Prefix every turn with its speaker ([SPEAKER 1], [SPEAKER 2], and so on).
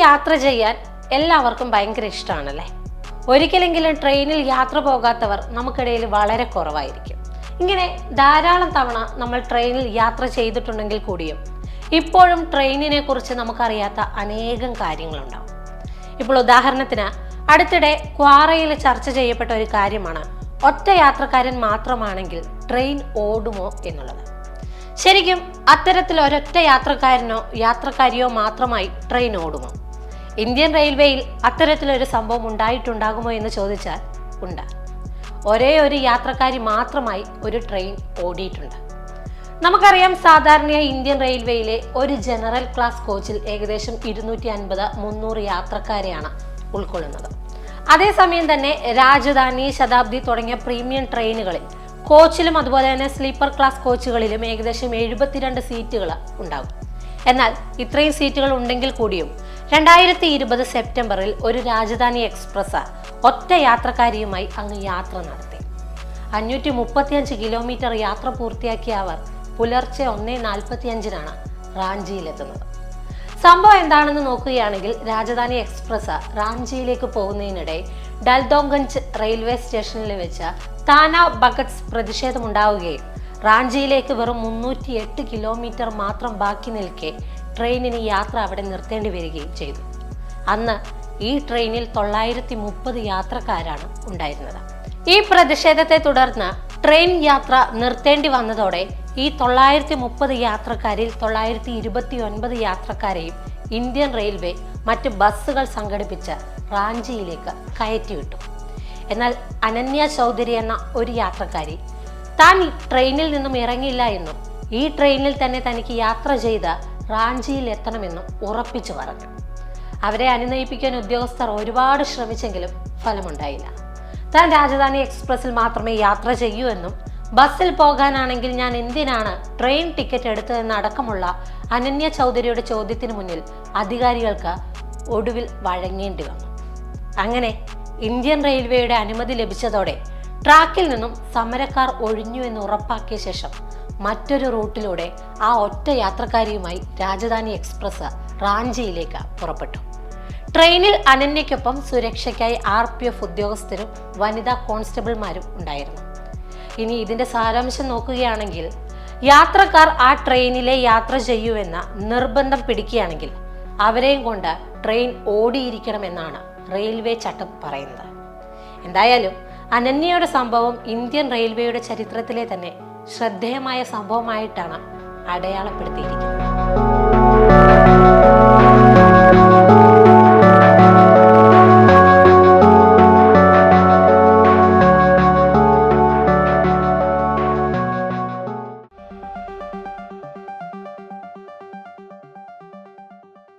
[SPEAKER 1] യാത്ര ചെയ്യാൻ എല്ലാവർക്കും ഭയങ്കര ഇഷ്ടമാണല്ലേ ഒരിക്കലെങ്കിലും ട്രെയിനിൽ യാത്ര പോകാത്തവർ നമുക്കിടയിൽ വളരെ കുറവായിരിക്കും. ഇങ്ങനെ ധാരാളം തവണ നമ്മൾ ട്രെയിനിൽ യാത്ര ചെയ്തിട്ടുണ്ടെങ്കിൽ കൂടിയും ഇപ്പോഴും ട്രെയിനിനെ കുറിച്ച് നമുക്കറിയാത്ത അനേകം കാര്യങ്ങളുണ്ടാവും. ഇപ്പോൾ ഉദാഹരണത്തിന് അടുത്തിടെ ക്വാറയിൽ ചർച്ച ചെയ്യപ്പെട്ട ഒരു കാര്യമാണ് ഒറ്റ യാത്രക്കാരൻ മാത്രമാണെങ്കിൽ ട്രെയിൻ ഓടുമോ എന്നുള്ളത്. ശരിക്കും അത്തരത്തിൽ ഒരൊറ്റ യാത്രക്കാരനോ യാത്രക്കാരിയോ മാത്രമായി ട്രെയിൻ ഓടുമോ? ഇന്ത്യൻ റെയിൽവേയിൽ അത്തരത്തിലൊരു സംഭവം ഉണ്ടായിട്ടുണ്ടാകുമോ എന്ന് ചോദിച്ചാൽ ഉണ്ട്. ഒരേ ഒരു യാത്രക്കാരി മാത്രമായി ഒരു ട്രെയിൻ ഓടിയിട്ടുണ്ട്. നമുക്കറിയാം സാധാരണയായി ഇന്ത്യൻ റെയിൽവേയിലെ ഒരു ജനറൽ ക്ലാസ് കോച്ചിൽ ഏകദേശം ഇരുന്നൂറ്റി അൻപത് മുന്നൂറ് യാത്രക്കാരെയാണ് ഉൾക്കൊള്ളുന്നത്. അതേസമയം തന്നെ രാജധാനി ശതാബ്ദി തുടങ്ങിയ പ്രീമിയം ട്രെയിനുകളിൽ കോച്ചിലും അതുപോലെ തന്നെ സ്ലീപ്പർ ക്ലാസ് കോച്ചുകളിലും ഏകദേശം എഴുപത്തിരണ്ട് സീറ്റുകൾ ഉണ്ടാകും. എന്നാൽ ഇത്രയും സീറ്റുകൾ ഉണ്ടെങ്കിൽ കൂടിയും രണ്ടായിരത്തി ഇരുപത് സെപ്റ്റംബറിൽ ഒരു രാജധാനി എക്സ്പ്രസ് ഒറ്റ യാത്രക്കാരിയുമായി അങ്ങ് യാത്ര നടത്തി. അഞ്ഞൂറ്റി മുപ്പത്തിയഞ്ച് കിലോമീറ്റർ യാത്ര പൂർത്തിയാക്കിയ അവർ പുലർച്ചെ ഒന്നേ നാൽപ്പത്തിയഞ്ചിനാണ് റാഞ്ചിയിലെത്തുന്നത്. സംഭവം എന്താണെന്ന് നോക്കുകയാണെങ്കിൽ രാജധാനി എക്സ്പ്രസ് റാഞ്ചിയിലേക്ക് പോകുന്നതിനിടെ ഡൽദോങ്കഞ്ച് റെയിൽവേ സ്റ്റേഷനിൽ വെച്ച് താന ബഗട്സ് പ്രതിഷേധമുണ്ടാവുകയും റാഞ്ചിയിലേക്ക് വെറും മുന്നൂറ്റി എട്ട് കിലോമീറ്റർ മാത്രം ബാക്കി നിൽക്കെ ട്രെയിനിന് യാത്ര അവിടെ നിർത്തേണ്ടി വരികയും ചെയ്തു. അന്ന് ഈ ട്രെയിനിൽ തൊള്ളായിരത്തി മുപ്പത് യാത്രക്കാരാണ് ഉണ്ടായിരുന്നത്. ഈ പ്രതിഷേധത്തെ തുടർന്ന് ട്രെയിൻ യാത്ര നിർത്തേണ്ടി വന്നതോടെ ഈ തൊള്ളായിരത്തി മുപ്പത് യാത്രക്കാരിൽ തൊള്ളായിരത്തി ഇരുപത്തി ഒൻപത് യാത്രക്കാരെയും ഇന്ത്യൻ റെയിൽവേ മറ്റ് ബസ്സുകൾ സംഘടിപ്പിച്ച് റാഞ്ചിയിലേക്ക് കയറ്റിവിട്ടു. എന്നാൽ അനന്യ ചൗധരി എന്ന ഒരു യാത്രക്കാരി താൻ ട്രെയിനിൽ നിന്നും ഇറങ്ങില്ല എന്നും ഈ ട്രെയിനിൽ തന്നെ തനിക്ക് യാത്ര ചെയ്ത് റാഞ്ചിയിൽ എത്തണമെന്നും ഉറപ്പിച്ചു പറഞ്ഞു. അവരെ അനുനയിപ്പിക്കാൻ ഉദ്യോഗസ്ഥർ ഒരുപാട് ശ്രമിച്ചെങ്കിലും ഫലമുണ്ടായില്ല. താൻ രാജധാനി എക്സ്പ്രസിൽ മാത്രമേ യാത്ര ചെയ്യൂ എന്നും ബസ്സിൽ പോകാനാണെങ്കിൽ ഞാൻ എന്തിനാണ് ട്രെയിൻ ടിക്കറ്റ് എടുത്തതെന്ന് അടക്കമുള്ള അനന്യ ചൗധരിയുടെ ചോദ്യത്തിന് മുന്നിൽ അധികാരികൾക്ക് ഒടുവിൽ വഴങ്ങേണ്ടി വന്നു. അങ്ങനെ ഇന്ത്യൻ റെയിൽവേയുടെ അനുമതി ലഭിച്ചതോടെ ട്രാക്കിൽ നിന്നും സമരക്കാർ ഒഴിഞ്ഞു എന്ന് ഉറപ്പാക്കിയ ശേഷം മറ്റൊരു റൂട്ടിലൂടെ ആ ഒറ്റ യാത്രക്കാരിയുമായി രാജധാനി എക്സ്പ്രസ് റാഞ്ചിയിലേക്ക് പുറപ്പെട്ടു. ട്രെയിനിൽ അനന്യയ്ക്കൊപ്പം സുരക്ഷയ്ക്കായി ആർ പി എഫ് ഉദ്യോഗസ്ഥരും വനിതാ കോൺസ്റ്റബിൾമാരും ഉണ്ടായിരുന്നു. ഇനി ഇതിന്റെ സാരാംശം നോക്കുകയാണെങ്കിൽ യാത്രക്കാർ ആ ട്രെയിനിലെ യാത്ര ചെയ്യുമെന്ന നിർബന്ധം പിടിക്കുകയാണെങ്കിൽ അവരെയും കൊണ്ട് ട്രെയിൻ ഓടിയിരിക്കണമെന്നാണ് റെയിൽവേ ചട്ടം പറയുന്നത്. എന്തായാലും അനന്യയുടെ സംഭവം ഇന്ത്യൻ റെയിൽവേയുടെ ചരിത്രത്തിലെ തന്നെ ശ്രദ്ധേയമായ സംഭവമായിട്ടാണ് അടയാളപ്പെടുത്തിയിരിക്കുന്നത്.